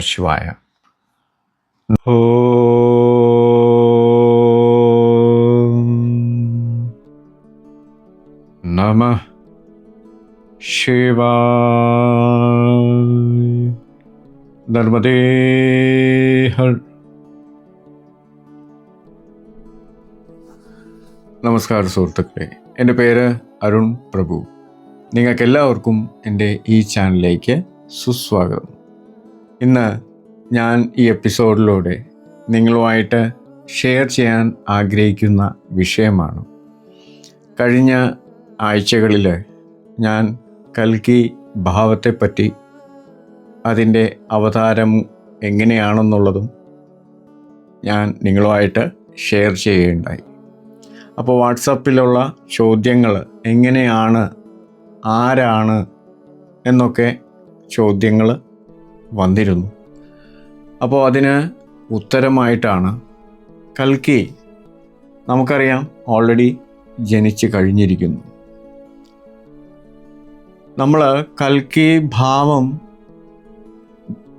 ശിവായ. ഓം. നമ ശിവായ. നർമ്മദേ ഹർ. നമസ്കാരം സുഹൃത്തുക്കളെ. എന്റെ പേര് അരുൺ പ്രഭു. നിങ്ങൾക്കെല്ലാവർക്കും എന്റെ ഈ ചാനലിലേക്ക് സുസ്വാഗതം. ഇന്ന് ഞാൻ ഈ എപ്പിസോഡിലൂടെ നിങ്ങളുമായിട്ട് ഷെയർ ചെയ്യാൻ ആഗ്രഹിക്കുന്ന വിഷയമാണ്. കഴിഞ്ഞ ആഴ്ചകളിൽ ഞാൻ കൽക്കി ഭാവത്തെപ്പറ്റി അതിന്റെ അവതാരം എങ്ങനെയാണെന്നുള്ളതും ഞാൻ നിങ്ങളുമായിട്ട് ഷെയർ ചെയ്യുകയുണ്ടായി. അപ്പോൾ വാട്സപ്പിലുള്ള ചോദ്യങ്ങൾ എങ്ങനെയാണ് ആരാണ് എന്നൊക്കെ ചോദ്യങ്ങൾ വന്നിരുന്നു. അപ്പോൾ അതിന് ഉത്തരമായിട്ടാണ് കൽക്കി നമുക്കറിയാം ഓൾറെഡി ജനിച്ചു കഴിഞ്ഞിരിക്കുന്നു. നമ്മൾ കൽക്കി ഭാവം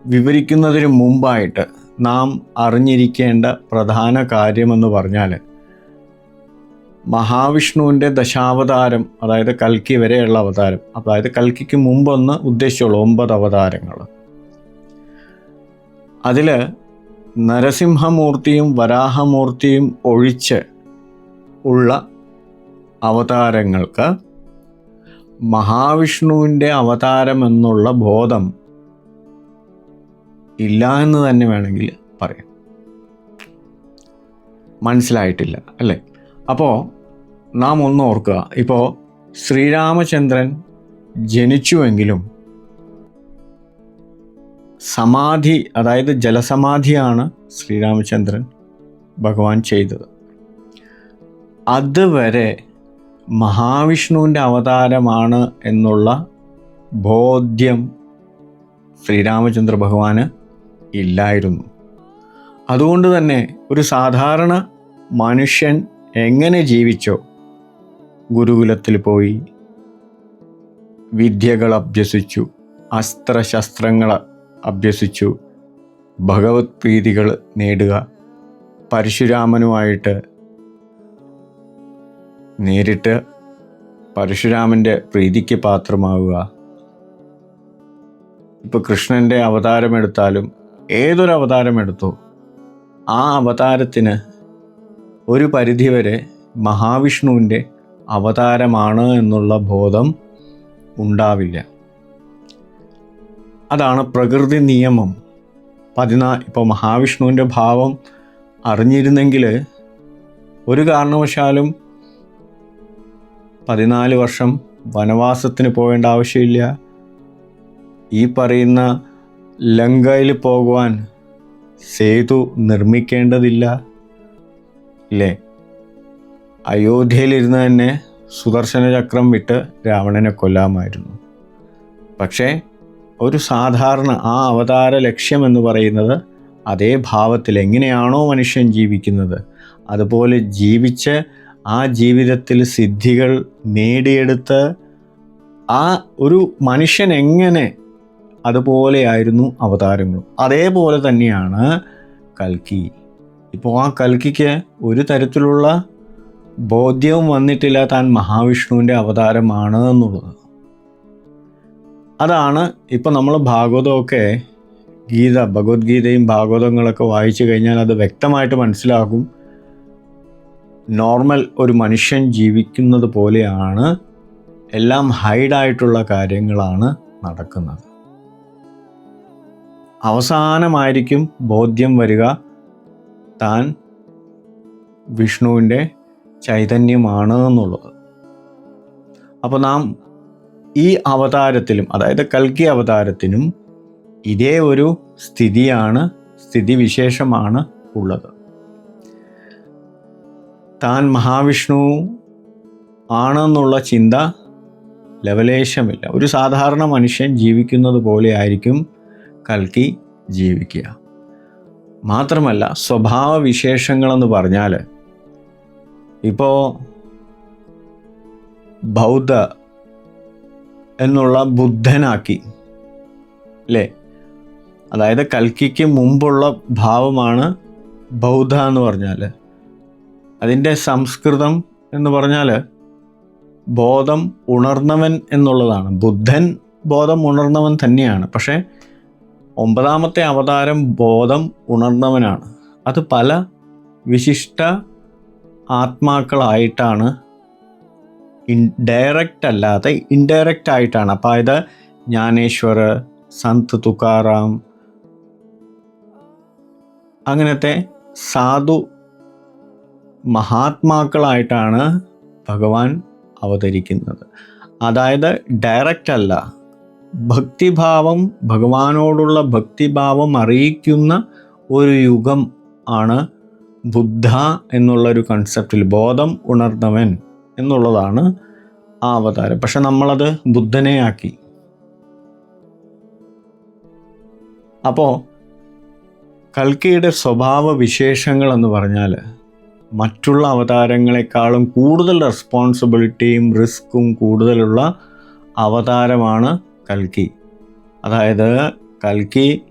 വിവരിക്കുന്നതിന് മുമ്പായിട്ട് നാം അറിഞ്ഞിരിക്കേണ്ട പ്രധാന കാര്യമെന്ന് പറഞ്ഞാൽ മഹാവിഷ്ണുവിന്റെ ദശാവതാരം അതായത് കൽക്കി വരെയുള്ള അവതാരം അതായത് കൽക്കിക്ക് മുമ്പൊന്ന് ഉദ്ദേശിച്ചുള്ളൂ ഒമ്പത് അവതാരങ്ങൾ അതിൽ നരസിംഹമൂർത്തിയും വരാഹമൂർത്തിയും ഒഴിച്ച് ഉള്ള അവതാരങ്ങൾക്ക് മഹാവിഷ്ണുവിന്റെ അവതാരമെന്നുള്ള ബോധം ഇല്ല എന്ന് തന്നെ വേണമെങ്കിൽ പറയാം. മനസ്സിലായിട്ടില്ല അല്ലേ? അപ്പോൾ നാം ഒന്ന് ഓർക്കുക. ഇപ്പോൾ ശ്രീരാമചന്ദ്രൻ ജനിച്ചുവെങ്കിലും സമാധി അതായത് ജലസമാധിയാണ് ശ്രീരാമചന്ദ്രൻ ഭഗവാൻ ചെയ്തത്. അതുവരെ മഹാവിഷ്ണുവിന്റെ അവതാരമാണ് എന്നുള്ള ബോധ്യം ശ്രീരാമചന്ദ്ര ഭഗവാന് ഇല്ലായിരുന്നു. അതുകൊണ്ട് തന്നെ ഒരു സാധാരണ മനുഷ്യൻ എങ്ങനെ ജീവിച്ചോ ഗുരുകുലത്തിൽ പോയി വിദ്യകൾ അഭ്യസിച്ചു അസ്ത്രശസ്ത്രങ്ങൾ അഭ്യസിച്ചു. ഭഗവത് പ്രീതികൾ നേടുക. പരശുരാമനുമായിട്ട് നേരിട്ട് പരശുരാമന്റെ പ്രീതിക്ക് പാത്രമാവുക. ഇപ്പോൾ കൃഷ്ണന്റെ അവതാരമെടുത്താലും ഏതൊരു അവതാരമെടുത്തോ ആ അവതാരത്തിന് ഒരു പരിധിവരെ മഹാവിഷ്ണുവിന്റെ അവതാരമാണ് എന്നുള്ള ബോധം ഉണ്ടാവില്ല. അതാണ് പ്രകൃതി നിയമം. പതിനാ ഇപ്പോൾ മഹാവിഷ്ണുവിന്റെ ഭാവം അറിഞ്ഞിരുന്നെങ്കിൽ ഒരു കാരണവശാലും പതിനാല് വർഷം വനവാസത്തിന് പോകേണ്ട ആവശ്യമില്ല. ഈ പറയുന്ന ലങ്കയിൽ പോകുവാൻ സേതു നിർമ്മിക്കേണ്ടതില്ല. ഇല്ലേ അയോധ്യയിലിരുന്ന് തന്നെ സുദർശന ചക്രം വിട്ട് രാവണനെ കൊല്ലാമായിരുന്നു. പക്ഷേ ഒരു സാധാരണ ആ അവതാര ലക്ഷ്യം എന്ന് പറയുന്നത് അതേ ഭാവത്തിൽ എങ്ങനെയാണോ മനുഷ്യൻ ജീവിക്കുന്നത് അതുപോലെ ജീവിച്ച് ആ ജീവിതത്തിൽ സിദ്ധികൾ നേടിയെടുത്ത് ആ ഒരു മനുഷ്യൻ എങ്ങനെ അതുപോലെയായിരുന്നു അവതാരങ്ങളും. അതേപോലെ തന്നെയാണ് കൽക്കി. ഇപ്പോൾ ആ കൽക്കിക്ക് ഒരു തരത്തിലുള്ള ബോധ്യവും വന്നിട്ടില്ല താൻ മഹാവിഷ്ണുവിന്റെ അവതാരമാണ് എന്നുള്ളത്. അതാണ് ഇപ്പം നമ്മൾ ഭാഗവതമൊക്കെ ഗീത ഭഗവത്ഗീതയും ഭാഗവതങ്ങളൊക്കെ വായിച്ചു കഴിഞ്ഞാൽ അത് വ്യക്തമായിട്ട് മനസ്സിലാകും. നോർമൽ ഒരു മനുഷ്യൻ ജീവിക്കുന്നത് പോലെയാണ് എല്ലാം ഹൈഡായിട്ടുള്ള കാര്യങ്ങളാണ് നടക്കുന്നത്. അവസാനമായിരിക്കും ബോധ്യം വരിക. താൻ വിഷ്ണുവിന്റെ ചൈതന്യമാണ് എന്നുള്ളത് അപ്പോൾ നാം ഈ അവതാരത്തിലും അതായത് കൽക്കി അവതാരത്തിനും ഇതേ ഒരു സ്ഥിതിയാണ് സ്ഥിതിവിശേഷമാണ് ഉള്ളത്. താൻ മഹാവിഷ്ണു ആണെന്നുള്ള ചിന്ത ലവലേശമില്ല. ഒരു സാധാരണ മനുഷ്യൻ ജീവിക്കുന്നത് പോലെ ആയിരിക്കും കൽക്കി ജീവിക്കുക. മാത്രമല്ല സ്വഭാവ വിശേഷങ്ങളെന്ന് പറഞ്ഞാൽ ഇപ്പോൾ ബൗദ്ധ എന്നുള്ള ബുദ്ധനാക്കി. അല്ലേ അതായത് കൽക്കിക്ക് മുമ്പുള്ള ഭാവമാണ് ബൗദ്ധ എന്ന് പറഞ്ഞാൽ അതിന്റെ സംസ്കൃതം എന്ന് പറഞ്ഞാൽ ബോധം ഉണർന്നവൻ എന്നുള്ളതാണ്. ബുദ്ധൻ ബോധം ഉണർന്നവൻ തന്നെയാണ്. പക്ഷേ ഒമ്പതാമത്തെ അവതാരം ബോധം ഉണർന്നവനാണ്. അത് പല വിശിഷ്ട ആത്മാക്കളായിട്ടാണ് ഡയറക്റ്റ് അല്ലാതെ ഇൻഡയറക്റ്റ് ആയിട്ടാണ്. അപ്പോൾ ഇത് ജ്ഞാനേശ്വർ സന്ത് തുക്കാറാം അങ്ങനത്തെ സാധു മഹാത്മാക്കളായിട്ടാണ് ഭഗവാൻ അവതരിക്കുന്നത്. അതായത് ഡയറക്റ്റ് അല്ല. ഭക്തിഭാവം ഭഗവാനോടുള്ള ഭക്തിഭാവം അറിയിക്കുന്ന ഒരു യുഗം ആണ് ബുദ്ധ എന്നുള്ളൊരു കൺസെപ്റ്റിൽ ബോധം ഉണർന്നവൻ. എന്നുള്ളതാണ് ആ അവതാരം. പക്ഷെ നമ്മളത് ബുദ്ധനെ ആക്കി അപ്പോൾ കൽക്കിയുടെ സ്വഭാവ വിശേഷങ്ങൾ എന്ന് പറഞ്ഞാൽ മറ്റുള്ള അവതാരങ്ങളെക്കാളും കൂടുതൽ റെസ്പോൺസിബിലിറ്റിയും റിസ്ക്കും കൂടുതലുള്ള അവതാരമാണ് കൽക്കി. അതായത് കൽക്കി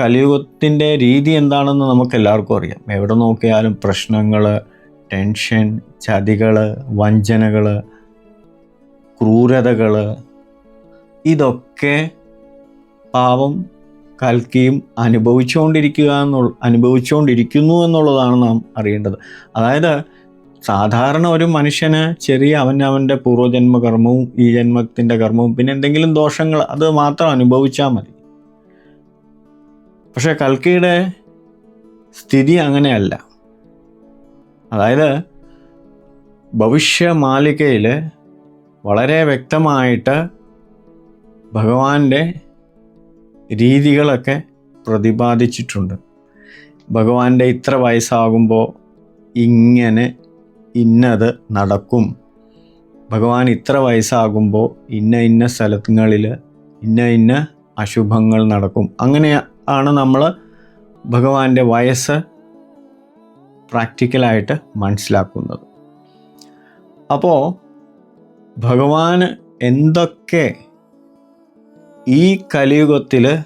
കലിയുഗത്തിന്റെ രീതി എന്താണെന്ന് നമുക്ക് എല്ലാവർക്കും അറിയാം. എവിടെ നോക്കിയാലും പ്രശ്നങ്ങൾ ടെൻഷൻ ചതികൾ വഞ്ചനകൾ ക്രൂരതകൾ ഇതൊക്കെ പാവം കൽക്കിയും അനുഭവിച്ചുകൊണ്ടിരിക്കുക എന്നുള്ള അനുഭവിച്ചുകൊണ്ടിരിക്കുന്നു എന്നുള്ളതാണ് നാം അറിയേണ്ടത്. അതായത് സാധാരണ ഒരു മനുഷ്യന് ചെറിയ അവനവന്റെ പൂർവജന്മ കർമ്മവും ഈ ജന്മത്തിന്റെ കർമ്മവും പിന്നെ എന്തെങ്കിലും ദോഷങ്ങൾ അത് മാത്രം അനുഭവിച്ചാൽ മതി. പക്ഷേ കൽക്കിയുടെ സ്ഥിതി അങ്ങനെയല്ല. അതായത് ഭവിഷ്യമാലികയിൽ വളരെ വ്യക്തമായിട്ട് ഭഗവാന്റെ രീതികളൊക്കെ പ്രതിപാദിച്ചിട്ടുണ്ട്. ഭഗവാന്റെ ഇത്ര വയസ്സാകുമ്പോൾ ഇങ്ങനെ ഇന്നത് നടക്കും. ഭഗവാൻ ഇത്ര വയസ്സാകുമ്പോൾ ഇന്ന ഇന്ന സ്ഥലങ്ങളിൽ ഇന്ന ഇന്ന അശുഭങ്ങൾ നടക്കും. അങ്ങനെ ആണ് നമ്മൾ ഭഗവാന്റെ വയസ്സ് പ്രാക്ടിക്കലായിട്ട് മനസ്സിലാക്കുന്നത്. അപ്പോൾ ഭഗവാൻ എന്തൊക്കെ ഈ കലിയുഗത്തിൽ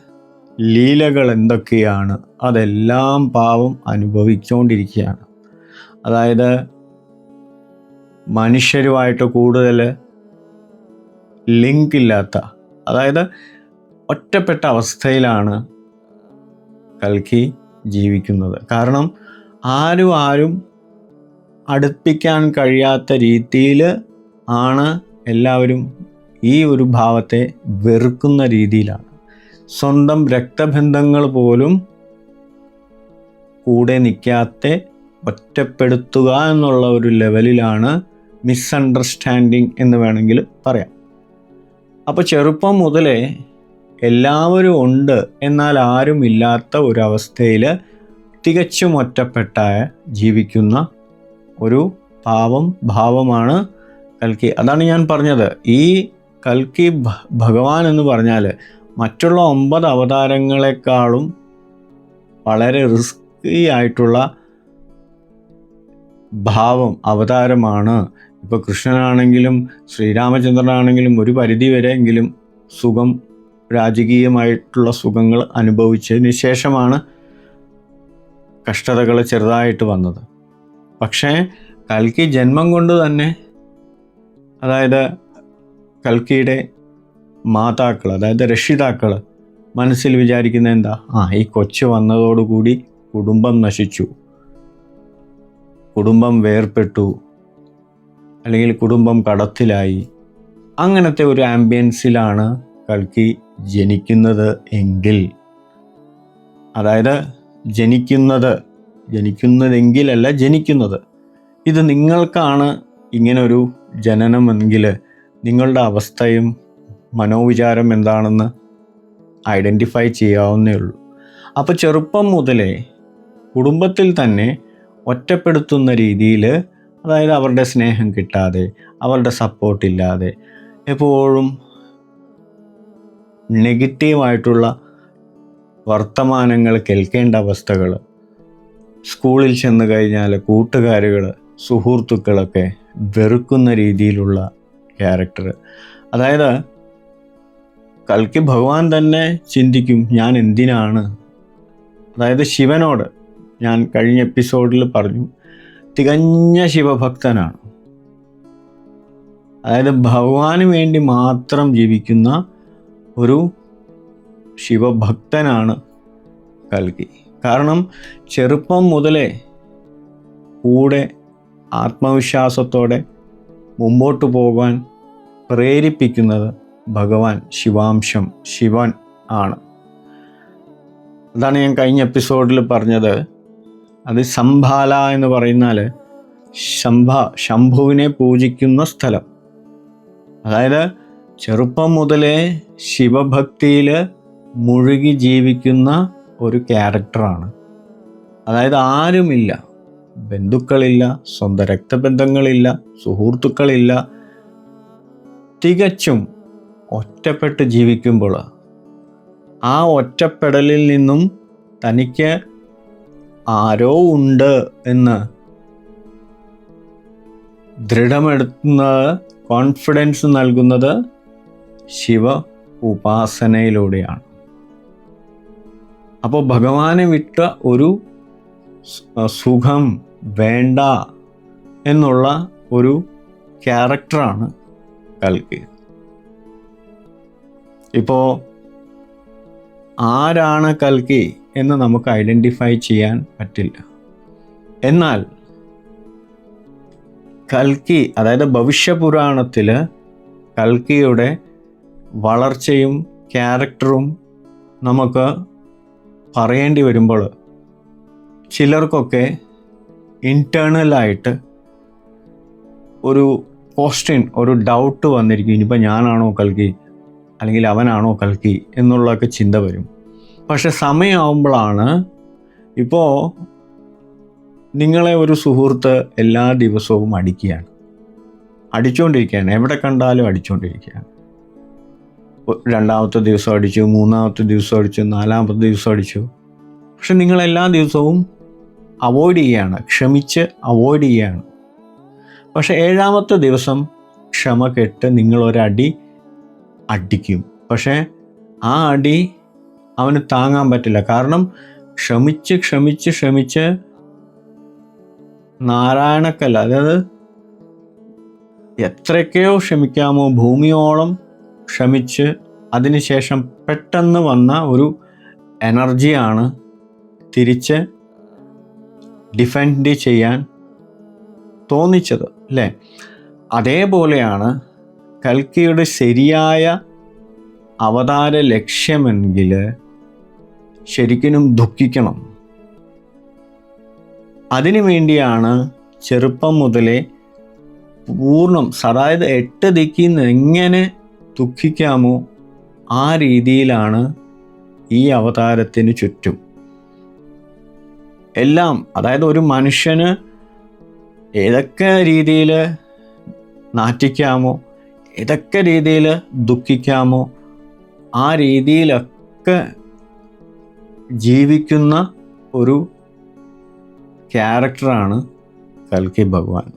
ലീലകൾ എന്തൊക്കെയാണ്? അതെല്ലാം പാവം അനുഭവിച്ചുകൊണ്ടിരിക്കുകയാണ് അതായത് മനുഷ്യരുമായിട്ട് കൂടുതൽ ലിങ്ക് ഇല്ലാത്ത അതായത് ഒറ്റപ്പെട്ട അവസ്ഥയിലാണ് കൽക്കി ജീവിക്കുന്നത്. കാരണം ആരും ആരും അടുപ്പിക്കാൻ കഴിയാത്ത രീതിയിൽ ആണ് എല്ലാവരും ഈ ഒരു ഭാവത്തെ വെറുക്കുന്ന രീതിയിലാണ്. സ്വന്തം രക്തബന്ധങ്ങൾ പോലും കൂടെ നിൽക്കാത്ത ഒറ്റപ്പെടുത്തുക എന്നുള്ള ഒരു ലെവലിലാണ് മിസ്അണ്ടർസ്റ്റാൻഡിങ് എന്ന് വേണമെങ്കിൽ പറയാം. അപ്പോൾ ചെറുപ്പം മുതലേ എല്ലാവരും ഉണ്ട് എന്നാൽ ആരും ഇല്ലാത്ത ഒരു അവസ്ഥയിൽ തികച്ചും ഒറ്റപ്പെട്ടായ ജീവിക്കുന്ന ഒരു ഭാവം ഭാവമാണ് കൽക്കി. അതാണ് ഞാൻ പറഞ്ഞത്. ഈ കൽക്കി ഭഗവാൻ എന്ന് പറഞ്ഞാൽ മറ്റുള്ള ഒമ്പത് അവതാരങ്ങളെക്കാളും വളരെ റിസ്കി ആയിട്ടുള്ള ഭാവം അവതാരമാണ്. ഇപ്പോൾ കൃഷ്ണനാണെങ്കിലും ശ്രീരാമചന്ദ്രനാണെങ്കിലും ഒരു പരിധി വരെയെങ്കിലും സുഖം രാജകീയമായിട്ടുള്ള സുഖങ്ങൾ അനുഭവിച്ചതിന് ശേഷമാണ് കഷ്ടതകൾ ചെറുതായിട്ട് വന്നത്. പക്ഷേ കൽക്കി ജന്മം കൊണ്ട് തന്നെ അതായത് കൽക്കിയുടെ മാതാക്കൾ അതായത് രക്ഷിതാക്കൾ മനസ്സിൽ വിചാരിക്കുന്ന എന്താ? ആ ഈ കൊച്ചു വന്നതോടുകൂടി കുടുംബം നശിച്ചു. കുടുംബം വേർപ്പെട്ടു. അല്ലെങ്കിൽ കുടുംബം കടത്തിലായി. അങ്ങനത്തെ ഒരു ആംബിയൻസിലാണ് കൽക്കി ജനിക്കുന്നത് എങ്കിൽ. അതായത് ജനിക്കുന്നത് ജനിക്കുന്നതെങ്കിലല്ല ജനിക്കുന്നത്. ഇത് നിങ്ങൾക്കാണ് ഇങ്ങനൊരു ജനനമെങ്കിൽ നിങ്ങളുടെ അവസ്ഥയും മനോവിചാരം എന്താണെന്ന് ഐഡന്റിഫൈ ചെയ്യാവുന്നേ ഉള്ളൂ. അപ്പോൾ ചെറുപ്പം മുതലേ കുടുംബത്തിൽ തന്നെ ഒറ്റപ്പെടുത്തുന്ന രീതിയിൽ അതായത് അവരുടെ സ്നേഹം കിട്ടാതെ അവരുടെ സപ്പോർട്ടില്ലാതെ എപ്പോഴും നെഗറ്റീവായിട്ടുള്ള വർത്തമാനങ്ങൾ കേൾക്കേണ്ട അവസ്ഥകൾ സ്കൂളിൽ ചെന്ന് കഴിഞ്ഞാൽ കൂട്ടുകാരുകൾ സുഹൃത്തുക്കളൊക്കെ വെറുക്കുന്ന രീതിയിലുള്ള ക്യാരക്ടർ അതായത് കൽക്കി ഭഗവാൻ തന്നെ ചിന്തിക്കും ഞാൻ എന്തിനാണ്. അതായത് ശിവനോട് ഞാൻ കഴിഞ്ഞ എപ്പിസോഡിൽ പറഞ്ഞു തികഞ്ഞ ശിവഭക്തനാണ്. അതായത് ഭഗവാന് വേണ്ടി മാത്രം ജീവിക്കുന്ന ഒരു ശിവഭക്തനാണ് കൽക്കി. കാരണം ചെറുപ്പം മുതലേ കൂടെ ആത്മവിശ്വാസത്തോടെ മുമ്പോട്ട് പോകാൻ പ്രേരിപ്പിക്കുന്നത് ഭഗവാൻ ശിവാംശം ശിവൻ ആണ്. അതാണ് ഞാൻ കഴിഞ്ഞ എപ്പിസോഡിൽ പറഞ്ഞത്. അത് സംഭാല എന്ന് പറയുന്നാൽ ശംഭ ശംഭുവിനെ പൂജിക്കുന്ന സ്ഥലം. അതായത് ചെറുപ്പം മുതലേ ശിവഭക്തിയിൽ മുഴുകി ജീവിക്കുന്ന ഒരു ക്യാരക്ടറാണ്. അതായത് ആരുമില്ല. ബന്ധുക്കളില്ല സ്വന്തം രക്തബന്ധങ്ങളില്ല സുഹൃത്തുക്കളില്ല. തികച്ചും ഒറ്റപ്പെട്ട് ജീവിക്കുമ്പോൾ ആ ഒറ്റപ്പെടലിൽ നിന്നും തനിക്ക് ആരോ ഉണ്ട് എന്ന് ദൃഢമെടുക്കുന്നത് കോൺഫിഡൻസ് നൽകുന്നത് ശിവ ഉപാസനയിലൂടെയാണ്. അപ്പോൾ ഭഗവാനെ വിട്ട ഒരു സുഖം വേണ്ട എന്നുള്ള ഒരു ക്യാരക്ടറാണ് കൽക്കി. ഇപ്പോൾ ആരാണ് കൽക്കി എന്ന് നമുക്ക് ഐഡന്റിഫൈ ചെയ്യാൻ പറ്റില്ല. എന്നാൽ കൽക്കി അതായത് ഭവിഷ്യപുരാണത്തിൽ കൽക്കിയുടെ വളർച്ചയും ക്യാരക്ടറും നമുക്ക് പറയേണ്ടി വരുമ്പോൾ ചിലർക്കൊക്കെ ഇന്റേർണലായിട്ട് ഒരു ക്വസ്റ്റ്യൻ ഒരു ഡൗട്ട് വന്നിരിക്കും. ഇനിയിപ്പോൾ ഞാനാണോ കൽക്കി? അല്ലെങ്കിൽ അവനാണോ കൽക്കി? എന്നുള്ളതൊക്കെ ചിന്ത വരും. പക്ഷെ സമയമാകുമ്പോഴാണ് ഇപ്പോൾ നിങ്ങളെ ഒരു സുഹൃത്ത് എല്ലാ ദിവസവും അടിക്കുകയാണ്. അടിച്ചുകൊണ്ടിരിക്കുകയാണ് എവിടെ കണ്ടാലും അടിച്ചുകൊണ്ടിരിക്കുകയാണ് രണ്ടാമത്തെ ദിവസം അടിച്ചു മൂന്നാമത്തെ ദിവസം അടിച്ചു നാലാമത്തെ ദിവസം അടിച്ചു. പക്ഷെ നിങ്ങൾ എല്ലാ ദിവസവും അവോയ്ഡ് ചെയ്യുകയാണ് ക്ഷമിച്ച് അവോയ്ഡ് ചെയ്യുകയാണ് പക്ഷെ ഏഴാമത്തെ ദിവസം ക്ഷമ കെട്ട് നിങ്ങളൊരടി അടിക്കും. പക്ഷേ ആ അടി അവന് താങ്ങാൻ പറ്റില്ല. കാരണം ക്ഷമിച്ച് ക്ഷമിച്ച് ക്ഷമിച്ച് നാരായണക്കല്ല അതായത് എത്രയൊക്കെയോ ക്ഷമിക്കാമോ ഭൂമിയോളം ക്ഷമിച്ച് അതിനുശേഷം പെട്ടെന്ന് വന്ന ഒരു എനർജിയാണ് തിരിച്ച് ഡിഫെൻഡ് ചെയ്യാൻ തോന്നിച്ചത് അല്ലേ? അതേപോലെയാണ് കൽക്കിയുടെ ശരിയായ അവതാര ലക്ഷ്യമെങ്കിൽ ശരിക്കും ദുഃഖിക്കണം. അതിനു വേണ്ടിയാണ് ചെറുപ്പം മുതലേ പൂർണം അതായത് എട്ട് ദിക്കിൽ നിന്ന് എങ്ങനെ ദുഃഖിക്കാമോ? ആ രീതിയിലാണ് ഈ അവതാരത്തിന് ചുറ്റും. എല്ലാം അതായത് ഒരു മനുഷ്യന് ഏതൊക്കെ രീതിയിൽ നാറ്റിക്കാമോ ഏതൊക്കെ രീതിയിൽ ദുഃഖിക്കാമോ ആ രീതിയിലൊക്കെ ജീവിക്കുന്ന ഒരു ക്യാരക്ടറാണ് കൽക്കി ഭഗവാൻ.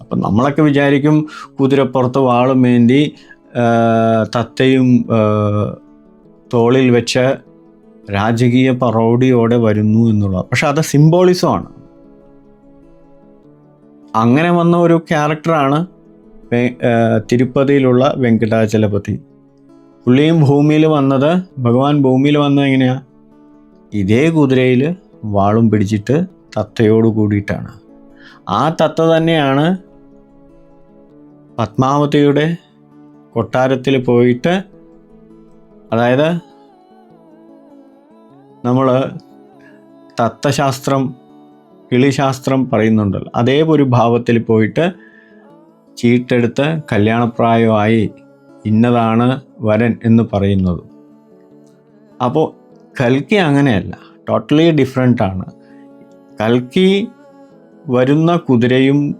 അപ്പം നമ്മളൊക്കെ വിചാരിക്കും കുതിരപ്പുറത്ത് വാളും വേണ്ടി ആ, തത്തയും തോളിൽ വെച്ച രാജകീയ പറോഡിയോടെ വരുന്നു എന്നുള്ളത് പക്ഷെ അത് സിംബോളിസമാണ് അങ്ങനെ വന്ന ഒരു ക്യാരക്ടറാണ് തിരുപ്പതിയിലുള്ള വെങ്കടാചലപതി. പുള്ളിയും ഭൂമിയിൽ വന്നത് ഭഗവാൻ ഭൂമിയിൽ വന്നത് എങ്ങനെയാ? ഇതേ കുതിരയിൽ വാളും പിടിച്ചിട്ട് തത്തയോട് കൂടിയിട്ടാണ്. ആ തത്ത തന്നെയാണ് പത്മാവതിയുടെ കൊട്ടാരത്തിൽ പോയിട്ട് അതായത് നമ്മൾ തത്തശാസ്ത്രം കിളിശാസ്ത്രം പറയുന്നുണ്ടല്ലോ. അതേ ഒരു ഭാവത്തിൽ പോയിട്ട് ചീട്ടെടുത്ത് കല്യാണപ്രായമായി ഇന്നതാണ് വരൻ എന്ന് പറയുന്നത്. അപ്പോൾ കൽക്കി അങ്ങനെയല്ല. ടോട്ടലി ഡിഫറെന്റ് ആണ്. കൽക്കി വരുന്ന കുതിരയും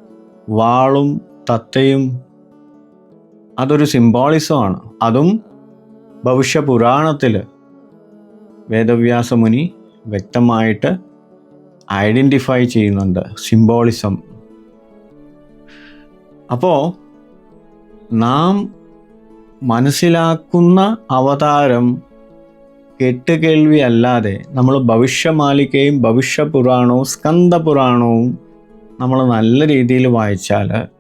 വാളും തത്തയും അതൊരു സിംബോളിസമാണ് അതും ഭവിഷ്യ പുരാണത്തിൽ വേദവ്യാസമുനി വ്യക്തമായിട്ട് ഐഡന്റിഫൈ ചെയ്യുന്നുണ്ട്. സിംബോളിസം അപ്പോൾ നാം മനസ്സിലാക്കുന്ന അവതാരം കെട്ടുകേൾവി അല്ലാതെ നമ്മൾ ഭവിഷ്യമാലികയും ഭവിഷ്യപുരാണവും സ്കന്ദപുരാണവും നമ്മൾ നല്ല രീതിയിൽ വായിച്ചാൽ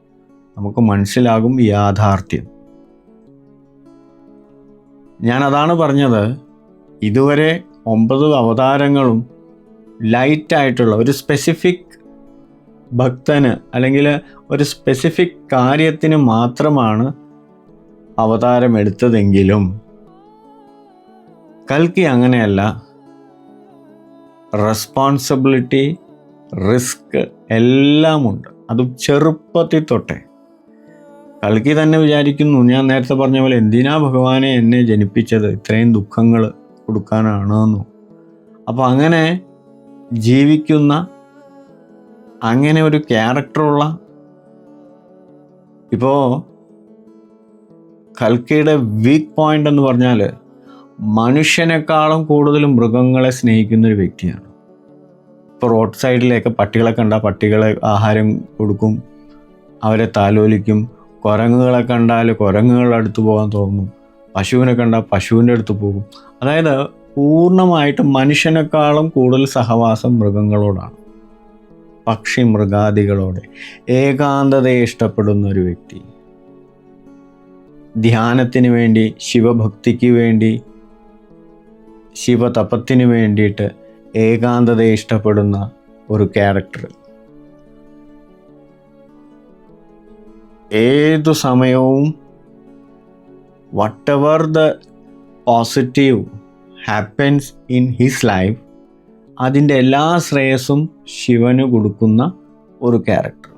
നമുക്ക് മനസ്സിലാകും യാഥാർത്ഥ്യം. ഞാൻ അതാണ് പറഞ്ഞത് ഇതുവരെ ഒമ്പത് അവതാരങ്ങളും ലൈറ്റായിട്ടുള്ള ഒരു സ്പെസിഫിക് ഭക്തന് അല്ലെങ്കിൽ ഒരു സ്പെസിഫിക് കാര്യത്തിന് മാത്രമാണ് അവതാരം എടുത്തതെങ്കിലും കൽക്കി അങ്ങനെയല്ല. റെസ്പോൺസിബിലിറ്റി റിസ്ക് എല്ലാമുണ്ട്. അതും ചെറുപ്പത്തിൽ തൊട്ടേ. കൽക്കി തന്നെ വിചാരിക്കുന്നു. ഞാൻ നേരത്തെ പറഞ്ഞ പോലെ എന്തിനാ ഭഗവാനെ എന്നെ ജനിപ്പിച്ചത്? ഇത്രയും ദുഃഖങ്ങൾ കൊടുക്കാനാണെന്നു? അപ്പോൾ അങ്ങനെ ജീവിക്കുന്ന അങ്ങനെ ഒരു ക്യാരക്ടറുള്ള ഇപ്പോൾ കൽക്കിയുടെ വീക്ക് പോയിന്റ് എന്ന് പറഞ്ഞാൽ മനുഷ്യനേക്കാളും കൂടുതൽ മൃഗങ്ങളെ സ്നേഹിക്കുന്ന ഒരു വ്യക്തിയാണ്. ഇപ്പോൾ റോഡ് സൈഡിലേക്ക് പട്ടികളെ കണ്ട പട്ടികളെ ആഹാരം കൊടുക്കും അവരെ താലോലിക്കും കുരങ്ങുകളെ കണ്ടാൽ കുരങ്ങുകളുടെ അടുത്ത് പോകാൻ തോന്നും. പശുവിനെ കണ്ടാൽ പശുവിന്റെ അടുത്ത് പോകും. അതായത് പൂർണമായിട്ടും മനുഷ്യനേക്കാളും കൂടുതൽ സഹവാസം മൃഗങ്ങളോടാണ്. പക്ഷി മൃഗാദികളോട് ഏകാന്തതയെ ഇഷ്ടപ്പെടുന്ന ഒരു വ്യക്തി. ധ്യാനത്തിന് വേണ്ടി ശിവഭക്തിക്ക് വേണ്ടി ശിവതപത്തിന് വേണ്ടിയിട്ട് ഏകാന്തതയെ ഇഷ്ടപ്പെടുന്ന ഒരു ക്യാരക്ടർ ഏതു സമയവും whatever the positive happens in his life അതിന്റെ എല്ലാ ശ്രേയസ്സും ശിവന് കൊടുക്കുന്ന ഒരു ക്യാരക്ടർ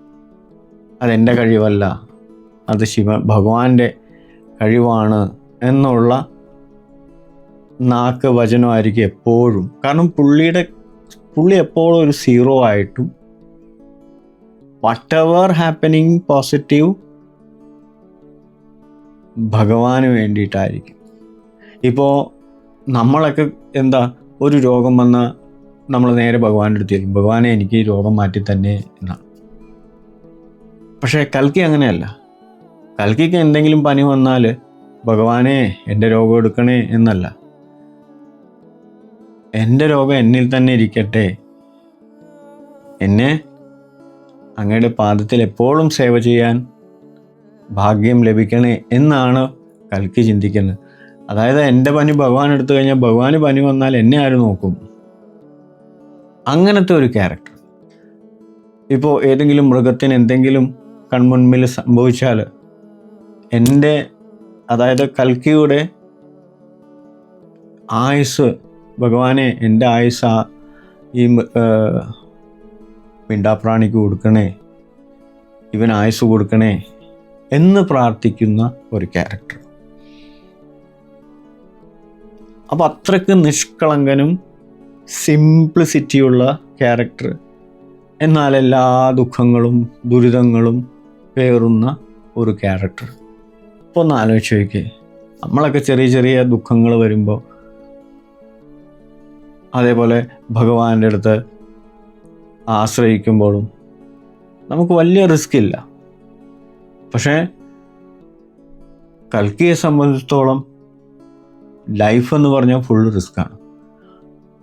അതെന്റെ കഴിവല്ല. അത് ശിവ ഭഗവാന്റെ കഴിവാണ് എന്നുള്ള നാക്ക് വചനമായിരിക്കും എപ്പോഴും. കാരണം പുള്ളിയുടെ പുള്ളി എപ്പോഴും ഒരു സീറോ ആയിട്ടും വട്ട് എവർ ഹാപ്പനിങ് പോസിറ്റീവ് ഭഗവാന് വേണ്ടിയിട്ടായിരിക്കും. ഇപ്പോൾ നമ്മളൊക്കെ എന്താ ഒരു രോഗം വന്ന നമ്മൾ നേരെ ഭഗവാന്റെ അടുത്ത് ചെല്ലും. ഭഗവാനെ എനിക്ക് രോഗം മാറ്റി തന്നെ എന്നാണ്. പക്ഷേ കൽക്കി അങ്ങനെയല്ല. കൽക്കിക്ക് എന്തെങ്കിലും പനി വന്നാൽ ഭഗവാനെ എന്റെ രോഗം എടുക്കണേ എന്നല്ല. എന്റെ രോഗം എന്നിൽ തന്നെ ഇരിക്കട്ടെ. എന്നെ അങ്ങയുടെ പാദത്തിൽ എപ്പോഴും സേവ ചെയ്യാൻ ഭാഗ്യം ലഭിക്കണേ എന്നാണ് കൽക്കി ചിന്തിക്കുന്നത്. അതായത് എന്റെ പനി ഭഗവാൻ എടുത്തു കഴിഞ്ഞാൽ ഭഗവാന് പനി വന്നാൽ എന്നെ ആര് നോക്കും? അങ്ങനത്തെ ഒരു ക്യാരക്ടർ ഇപ്പോൾ ഏതെങ്കിലും മൃഗത്തിന് എന്തെങ്കിലും കൺമുൻപിൽ സംഭവിച്ചാൽ എന്റെ അതായത് കൽക്കിയുടെ ആയുസ് ഭഗവാനെ എന്റെ ആയുസ് ഈ മിണ്ടാപ്രാണിക്ക് കൊടുക്കണേ ഇവൻ ആയുസ് കൊടുക്കണേ എന്ന് പ്രാർത്ഥിക്കുന്ന ഒരു ക്യാരക്ടർ. അപ്പം അത്രയ്ക്ക് നിഷ്കളങ്കനും സിംപ്ലിസിറ്റിയുള്ള ക്യാരക്ടർ. എന്നാൽ എല്ലാ ദുഃഖങ്ങളും ദുരിതങ്ങളും പേറുന്ന ഒരു ക്യാരക്ടർ. ഇപ്പോൾ ഒന്ന് ആലോചിച്ച് നോക്കിയേ നമ്മളൊക്കെ ചെറിയ ചെറിയ ദുഃഖങ്ങൾ വരുമ്പോൾ അതേപോലെ ഭഗവാന്റെ അടുത്ത് ആശ്രയിക്കുമ്പോഴും നമുക്ക് വലിയ റിസ്ക് ഇല്ല. പക്ഷേ കൽക്കിയെ സംബന്ധിച്ചിടത്തോളം ലൈഫ് എന്ന് പറഞ്ഞാൽ ഫുൾ റിസ്ക്കാണ്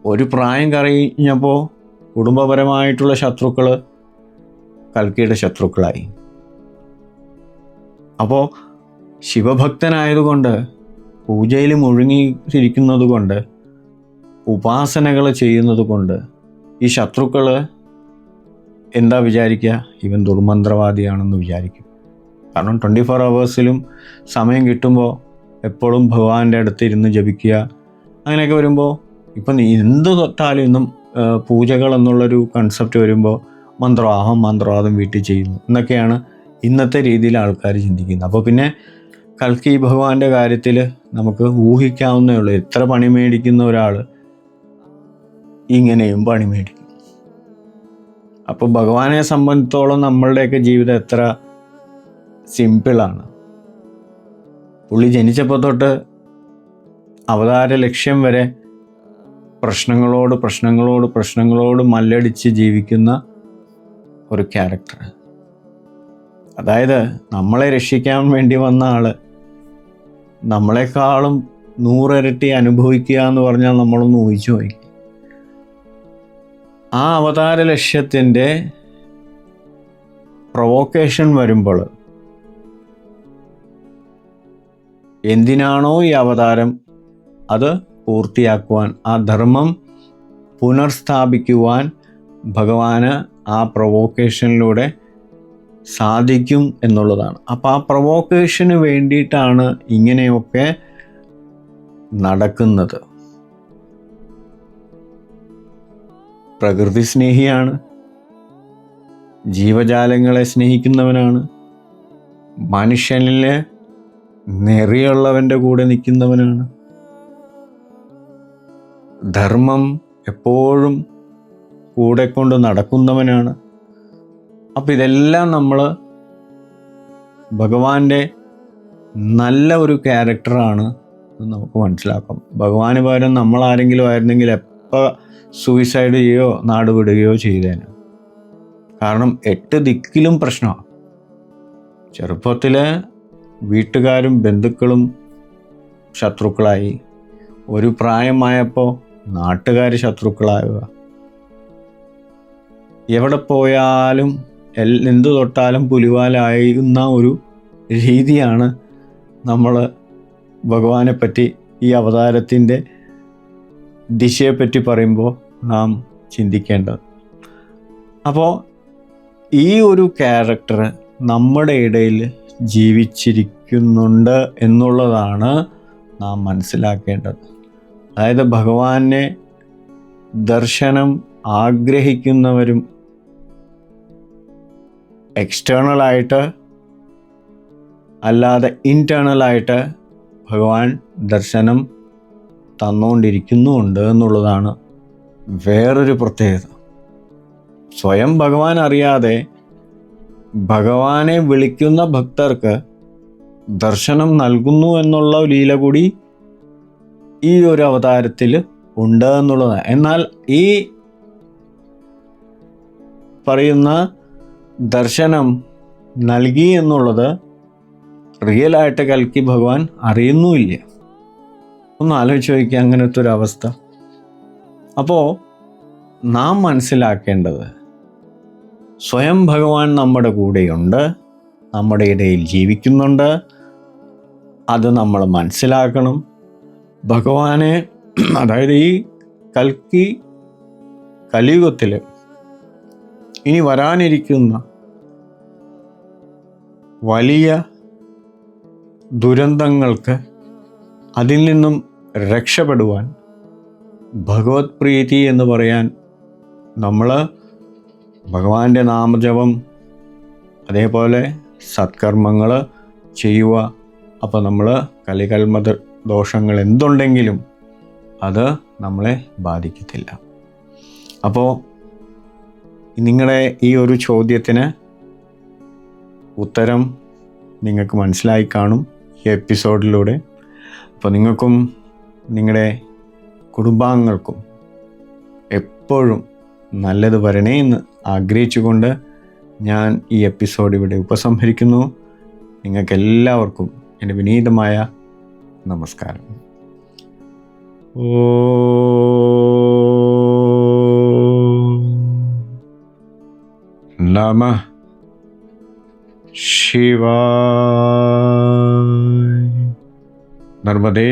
ഒരു പ്രായം കഴിഞ്ഞപ്പോൾ കുടുംബപരമായിട്ടുള്ള ശത്രുക്കൾ കൽക്കിയുടെ ശത്രുക്കളായി. അപ്പോൾ ശിവഭക്തനായതുകൊണ്ട് പൂജയിൽ മുഴുങ്ങിയിരിക്കുന്നത് കൊണ്ട് ഉപാസനകൾ ചെയ്യുന്നത് കൊണ്ട് ഈ ശത്രുക്കൾ എന്താ വിചാരിക്കുക ഇവൻ ദുർമന്ത്രവാദിയാണെന്ന് വിചാരിക്കും. കാരണം ട്വന്റി ഫോർ അവേഴ്സിലും സമയം കിട്ടുമ്പോൾ എപ്പോഴും ഭഗവാന്റെ അടുത്ത് ഇരുന്ന് ജപിക്കുക അങ്ങനെയൊക്കെ വരുമ്പോൾ ഇപ്പം എന്ത് തൊട്ടാലും ഇന്നും പൂജകൾ എന്നുള്ളൊരു കൺസെപ്റ്റ് വരുമ്പോൾ മന്ത്രവാഹം മന്ത്രവാദം വീട്ടിൽ ചെയ്യുന്നു. എന്നൊക്കെയാണ് ഇന്നത്തെ രീതിയിൽ ആൾക്കാർ ചിന്തിക്കുന്നത്. അപ്പോൾ പിന്നെ കൽക്കി ഭഗവാന്റെ കാര്യത്തിൽ നമുക്ക് ഊഹിക്കാവുന്നേ ഉള്ളൂ. എത്ര പണി മേടിക്കുന്ന ഒരാൾ ഇങ്ങനെയും പണി മേടിക്കും. അപ്പോൾ ഭഗവാനെ സംബന്ധിച്ചോളം നമ്മളുടെയൊക്കെ ജീവിതം എത്ര സിമ്പിളാണ്. പുള്ളി ജനിച്ചപ്പോൾ തൊട്ട് അവതാര ലക്ഷ്യം വരെ പ്രശ്നങ്ങളോട് പ്രശ്നങ്ങളോട് പ്രശ്നങ്ങളോട് മല്ലടിച്ച് ജീവിക്കുന്ന ഒരു ക്യാരക്ടർ അതായത് നമ്മളെ രക്ഷിക്കാൻ വേണ്ടി വന്ന ആൾ നമ്മളെക്കാളും നൂറിരട്ടി അനുഭവിക്കുക എന്ന് പറഞ്ഞാൽ നമ്മളൊന്ന് ഊഹിച്ചു പോയി ആ അവതാര ലക്ഷ്യത്തിന്റെ പ്രൊവോക്കേഷൻ വരുമ്പോൾ എന്തിനാണോ ഈ അവതാരം അത് പൂർത്തിയാക്കുവാൻ ആ ധർമ്മം പുനർസ്ഥാപിക്കുവാൻ ഭഗവാന് ആ പ്രൊവോക്കേഷനിലൂടെ സാധിക്കും എന്നുള്ളതാണ്. അപ്പോൾ ആ പ്രൊവോക്കേഷന് വേണ്ടിയിട്ടാണ് ഇങ്ങനെയൊക്കെ നടക്കുന്നത്. പ്രകൃതി സ്നേഹിയാണ് ജീവജാലങ്ങളെ സ്നേഹിക്കുന്നവനാണ്. മനുഷ്യനിലെ നെറിയുള്ളവന്റെ കൂടെ നിൽക്കുന്നവനാണ്. ധർമ്മം എപ്പോഴും കൂടെ കൊണ്ട് നടക്കുന്നവനാണ്. അപ്പം ഇതെല്ലാം നമ്മൾ ഭഗവാന്റെ നല്ല ഒരു ക്യാരക്ടറാണ് നമുക്ക് മനസ്സിലാക്കാം. ഭഗവാന് പകരം നമ്മളാരെങ്കിലും ആയിരുന്നെങ്കിൽ എപ്പോൾ സൂയിസൈഡ് ചെയ്യുകയോ നാട് വിടുകയോ ചെയ്തേന്. കാരണം എട്ട് ദിക്കിലും പ്രശ്നമാണ് ചെറുപ്പത്തിൽ വീട്ടുകാരും ബന്ധുക്കളും ശത്രുക്കളായി. ഒരു പ്രായമായപ്പോൾ നാട്ടുകാർ ശത്രുക്കളാവുക. എവിടെ പോയാലും എൽ എന്തു തൊട്ടാലും പുലിവാലായിരുന്ന ഒരു രീതിയാണ് നമ്മൾ ഭഗവാനെ പറ്റി ഈ അവതാരത്തിന്റെ ദിശയെപ്പറ്റി പറയുമ്പോൾ നാം ചിന്തിക്കേണ്ടത്. അപ്പോൾ ഈ ഒരു ക്യാരക്ടർ നമ്മുടെ ഇടയിൽ ജീവിച്ചിരിക്കുന്നുണ്ട് എന്നുള്ളതാണ് നാം മനസ്സിലാക്കേണ്ടത്. അതായത് ഭഗവാനെ ദർശനം ആഗ്രഹിക്കുന്നവരും എക്സ്റ്റേണലായിട്ട് അല്ലാതെ ഇന്റേണലായിട്ട് ഭഗവാൻ ദർശനം തന്നുകൊണ്ടിരിക്കുന്നുമുണ്ട് എന്നുള്ളതാണ് വേറൊരു പ്രത്യേകത. സ്വയം ഭഗവാൻ അറിയാതെ ഭഗവാനെ വിളിക്കുന്ന ഭക്തർക്ക് ദർശനം നൽകുന്നു എന്നുള്ള ലീല കൂടി ഈ ഒരു അവതാരത്തിൽ ഉണ്ട് എന്നുള്ളതാണ്. എന്നാൽ ഈ പറയുന്ന ദർശനം നൽകി എന്നുള്ളത് റിയലായിട്ട് കൽക്കി ഭഗവാൻ അറിയുന്നുമില്ല. ഒന്ന് ആലോചിച്ച് നോക്കിയാൽ അങ്ങനത്തെ ഒരു അവസ്ഥ. അപ്പോൾ നാം മനസ്സിലാക്കേണ്ടത് സ്വയം ഭഗവാൻ നമ്മുടെ കൂടെയുണ്ട് നമ്മുടെ ഇടയിൽ ജീവിക്കുന്നുണ്ട്. അത് നമ്മൾ മനസ്സിലാക്കണം. ഭഗവാനെ അതായത് ഈ കൽക്കി കലിയുഗത്തിൽ ഇനി വരാനിരിക്കുന്ന വലിയ ദുരന്തങ്ങൾക്ക് അതിൽ നിന്നും രക്ഷപ്പെടുവാൻ ഭഗവത് പ്രീതി എന്ന് പറയാൻ നമ്മൾ ഭഗവാന്റെ നാമജപം അതേപോലെ സത്കർമ്മങ്ങൾ ചെയ്യുക അപ്പോൾ നമ്മൾ കലികൽമ ദോഷങ്ങൾ എന്തുണ്ടെങ്കിലും അത് നമ്മളെ ബാധിക്കത്തില്ല. അപ്പോൾ നിങ്ങളുടെ ഈ ഒരു ചോദ്യത്തിന് ഉത്തരം നിങ്ങൾക്ക് മനസ്സിലായി കാണും ഈ എപ്പിസോഡിലൂടെ. അപ്പോൾ നിങ്ങൾക്കും നിങ്ങളുടെ കുടുംബാംഗങ്ങൾക്കും എപ്പോഴും നല്ലത് വരണേ എന്ന് ആഗ്രഹിച്ചുകൊണ്ട് ഞാൻ ഈ എപ്പിസോഡ് ഇവിടെ ഉപസംഹരിക്കുന്നു നിങ്ങൾക്കെല്ലാവർക്കും എന്റെ വിനീതമായ നമസ്കാരം ഓ നമ ശിവായ. नर्मदे